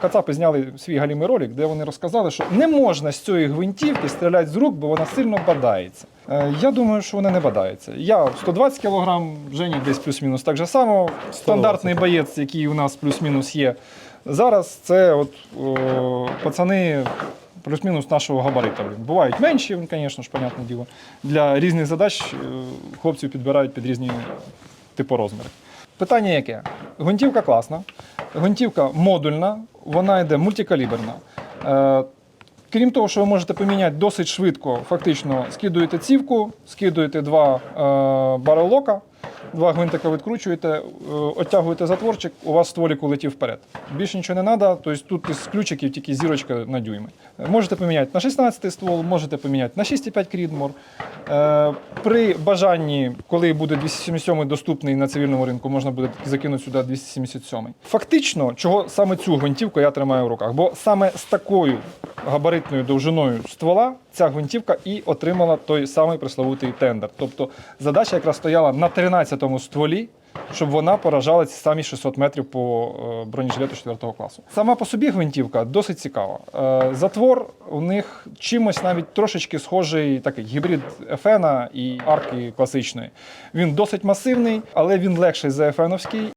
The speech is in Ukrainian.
Кацапи зняли свій галімий ролик, де вони розказали, що не можна з цієї гвинтівки стріляти з рук, бо вона сильно бадається. Е, Я думаю, що вона не бадається. Я 120 кг, Женя десь плюс-мінус так же само. Стандартний боєць, який у нас плюс-мінус є. Зараз це от о, пацани плюс-мінус нашого габарита. Бувають менші, звісно ж, понятне діло. Для різних задач е, хлопців підбирають під різні типу розміри. Питання яке? Гвинтівка класна, гвинтівка модульна, вона йде мультикаліберна. Е, Крім того, що ви можете поміняти досить швидко, фактично скидуєте цівку, скидуєте два е, барелока, два гвинтика відкручуєте, е, оттягуєте затворчик, у вас стволік улетів вперед. Більше нічого не треба, тобто тут із ключиків тільки зірочка на дюйми. Можете поміняти на 16 ствол, можете поміняти на 6,5 Крідмор. При бажанні, коли буде 277 доступний на цивільному ринку, можна буде закинути сюди 277. Фактично, чого саме цю гвинтівку я тримаю в руках, бо саме з такою габаритною довжиною ствола ця гвинтівка і отримала той самий пресловутий тендер. Тобто задача якраз стояла на 13-му стволі. Щоб вона поражала ці самі 600 метрів по е, бронежилету 4 класу. Сама по собі гвинтівка досить цікава. Е, Затвор у них чимось навіть трошечки схожий, такий гібрид Ефена і арки класичної. Він досить масивний, але він легший за FN-овський